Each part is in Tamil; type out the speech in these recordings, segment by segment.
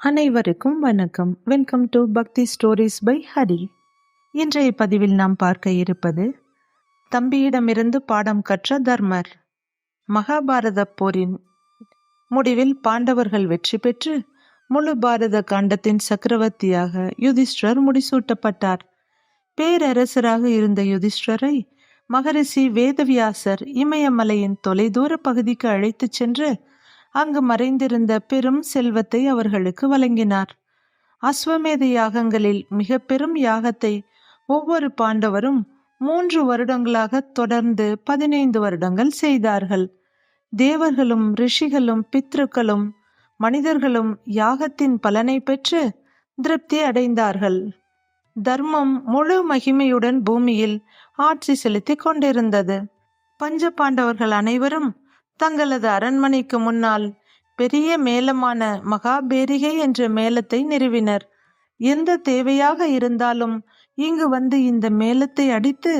அனைவருக்கும் வணக்கம். Welcome to Bhakti stories by Hari இன்றைய பதிவில் நாம் பார்க்க இருப்பது தம்பியிடமிருந்து பாடம் கற்ற தர்மர். மகாபாரத போரின் முடிவில் பாண்டவர்கள் வெற்றி பெற்று முழு பாரத காண்டத்தின் சக்கரவர்த்தியாக யுதிஷ்டர் முடிசூட்டப்பட்டார். பேரரசராக இருந்த யுதிஷ்டரை மகரிஷி வேதவியாசர் இமயமலையின் தொலைதூர பகுதிக்கு அழைத்துச் சென்று அங்கு மறைந்திருந்த பெரும் செல்வத்தை அவர்களுக்கு வழங்கினார். அஸ்வமேத யாகங்களில் மிக பெரும் யாகத்தை ஒவ்வொரு பாண்டவரும் மூன்று வருடங்களாக தொடர்ந்து பதினைந்து வருடங்கள் செய்தார்கள். தேவர்களும் ரிஷிகளும் பித்ருக்களும் மனிதர்களும் யாகத்தின் பலனை பெற்று திருப்தி அடைந்தார்கள். தர்மம் முழு மகிமையுடன் பூமியில் ஆட்சி செலுத்திக் கொண்டிருந்தது. பஞ்ச பாண்டவர்கள் அனைவரும் தங்களது அரண்மனைக்கு முன்னால் பெரிய மேளமான மகாபேரிகை என்ற மேளத்தை நிறுவினர். எந்த தேவையாக இருந்தாலும் இங்கு வந்து இந்த மேளத்தை அடித்து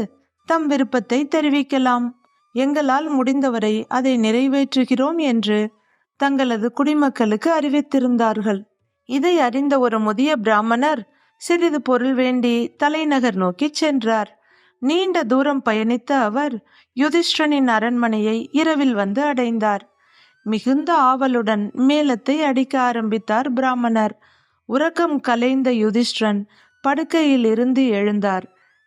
தம் விருப்பத்தை தெரிவிக்கலாம். எங்களால் முடிந்தவரை அதை நிறைவேற்றுகிறோம் என்று தங்களது குடிமக்களுக்கு அறிவித்திருந்தார்கள். இதை அறிந்த ஒரு முதிய பிராமணர் சிறிது பொருள் வேண்டி தலைநகர் நோக்கி சென்றார். நீண்ட தூரம் பயணித்த அவர் யுதிஷ்டனின் அரண்மனையை இரவில் வந்து அடைந்தார். மிகுந்த ஆவலுடன் மேளத்தை அடிக்க ஆரம்பித்தார் பிராமணர். உறக்கம் கலைந்த யுதிஷ்டன் படுக்கையில் இருந்து எழுந்தார்.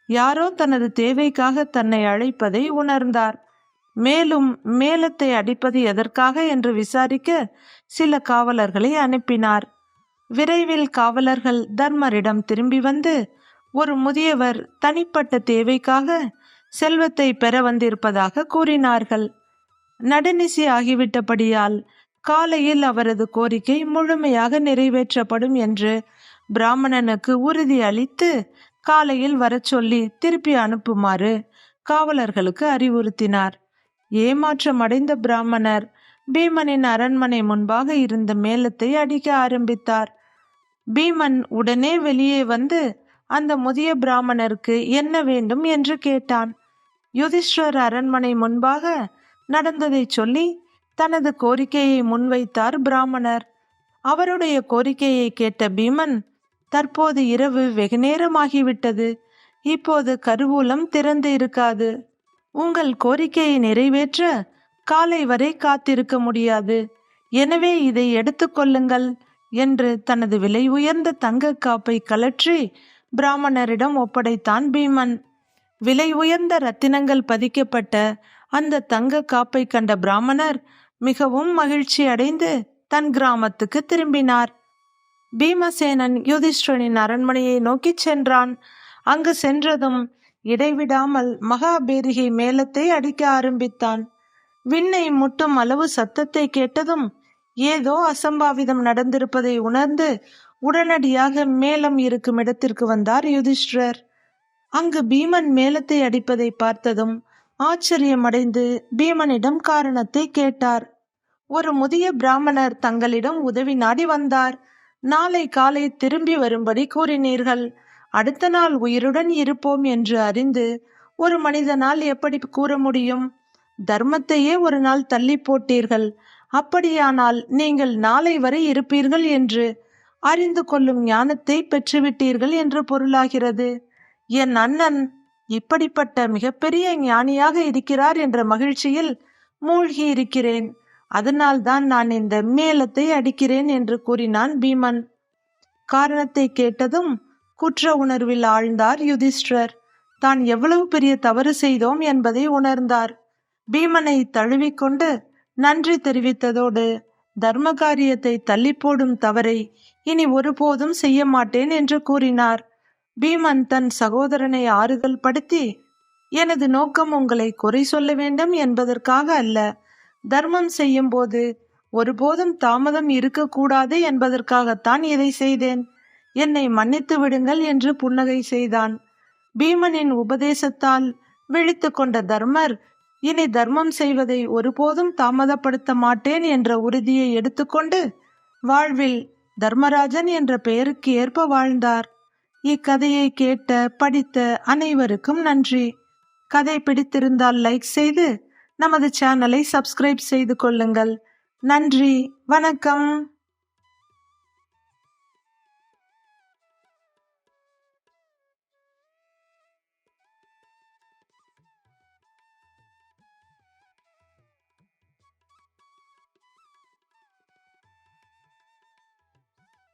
யாரோ தனது தேவைக்காக தன்னை அழைப்பதை உணர்ந்தார். மேலும் மேளத்தை அடிப்பது எதற்காக என்று விசாரிக்க சில காவலர்களை அனுப்பினார். விரைவில் காவலர்கள் தர்மரிடம் திரும்பி வந்து ஒரு முதியவர் தனிப்பட்ட தேவைக்காக செல்வத்தை பெற வந்திருப்பதாக கூறினார்கள். நடுநிசி ஆகிவிட்டபடியால் காலையில் அவரது கோரிக்கை முழுமையாக நிறைவேற்றப்படும் என்று பிராமணனுக்கு உறுதி அளித்து காலையில் வரச் சொல்லி திருப்பி அனுப்புமாறு காவலர்களுக்கு அறிவுறுத்தினார். ஏமாற்றமடைந்த பிராமணர் பீமனின் அரண்மனை முன்பாக இருந்த மேளத்தை அடிக்க ஆரம்பித்தார். பீமன் உடனே வெளியே வந்து அந்த முதிய பிராமணருக்கு என்ன வேண்டும் என்று கேட்டான். யுதிஷ்டர் அரண்மனை முன்பாக நடந்ததை சொல்லி தனது கோரிக்கையை முன்வைத்தார் பிராமணர். அவருடைய கோரிக்கையை கேட்ட பீமன் தற்போது இரவு வெகுநேரமாகிவிட்டது இப்போது கருவூலம் திறந்து இருக்காது. உங்கள் கோரிக்கையை நிறைவேற்ற காலை வரை காத்திருக்க முடியாது. எனவே இதை எடுத்துக்கொள்ளுங்கள் என்று தனது விலை உயர்ந்த தங்க காப்பை கலற்றி பிராமணரிடம் ஒப்படைத்தான் பீமன். விலை உயர்ந்த ரத்தினங்கள் பதிக்கப்பட்ட அந்த தங்க காப்பை கண்ட பிராமணர் மிகவும் மகிழ்ச்சி அடைந்து தன் கிராமத்துக்கு திரும்பினார். பீமசேனன் யுதிஷ்டனின் அரண்மனையை நோக்கிச் சென்றான். அங்கு சென்றதும் இடைவிடாமல் மகாபேரிகை மேளத்தை அடிக்க ஆரம்பித்தான். விண்ணை முட்டும் அளவு சத்தத்தை கேட்டதும் ஏதோ அசம்பாவிதம் நடந்திருப்பதை உணர்ந்து உடனடியாக மேலம் இருக்கும் இடத்திற்கு வந்தார் யுதிஷ்டர் அங்கு பீமன் மேலத்தை அடிப்பதை பார்த்ததும் ஆச்சரியமடைந்து பீமனிடம் காரணத்தை கேட்டார். ஒரு முதிய பிராமணர் தங்களிடம் உதவி நாடி வந்தார். நாளை காலை திரும்பி வரும்படி கூறினீர்கள். அடுத்த நாள் உயிருடன் இருப்போம் என்று அறிந்து ஒரு மனிதனால் எப்படி கூற முடியும்? தர்மத்தையே ஒரு நாள் தள்ளி போட்டீர்கள். அப்படியானால் நீங்கள் நாளை வரை இருப்பீர்கள் என்று அறிந்து கொள்ளும் ஞானத்தை பெற்றுவிட்டீர்கள் என்று பொருளாகிறது. என் அண்ணன் இப்படிப்பட்ட மிகப்பெரிய ஞானியாக இருக்கிறார் என்ற மகிழ்ச்சியில் மூழ்கி இருக்கிறேன் அதனால்தான் நான் இந்த மேளத்தை அடிக்கிறேன் என்று கூறினான் பீமன். காரணத்தை கேட்டதும் குற்ற உணர்வில் ஆழ்ந்தார் யுதிஷ்டர். தான் எவ்வளவு பெரிய தவறு செய்தோம் என்பதை உணர்ந்தார். பீமனை தழுவிக்கொண்டு நன்றி தெரிவித்ததோடு தர்ம காரியத்தை தள்ளி போடும் தவறை இனி ஒருபோதும் செய்ய மாட்டேன் என்று கூறினார். பீமன் தன் சகோதரனை ஆறுதல் படுத்தி எனது நோக்கம் உங்களை குறை சொல்ல வேண்டும் என்பதற்காக அல்ல. தர்மம் செய்யும் போது ஒருபோதும் தாமதம் இருக்கக்கூடாது என்பதற்காகத்தான் இதை செய்தேன். என்னை மன்னித்து விடுங்கள் என்று புன்னகை செய்தான். பீமனின் உபதேசத்தால் விழித்து கொண்ட தர்மர் இனி தர்மம் செய்வதை ஒருபோதும் தாமதப்படுத்த மாட்டேன் என்ற உறுதியை எடுத்துக்கொண்டு வாழ்வில் தர்மராஜன் என்ற பெயருக்கு ஏற்ப வாழ்ந்தார். இக்கதையை கேட்ட படித்த அனைவருக்கும் நன்றி. கதை பிடித்திருந்தால் லைக் செய்து நமது சேனலை சப்ஸ்கிரைப் செய்து கொள்ளுங்கள். நன்றி வணக்கம்.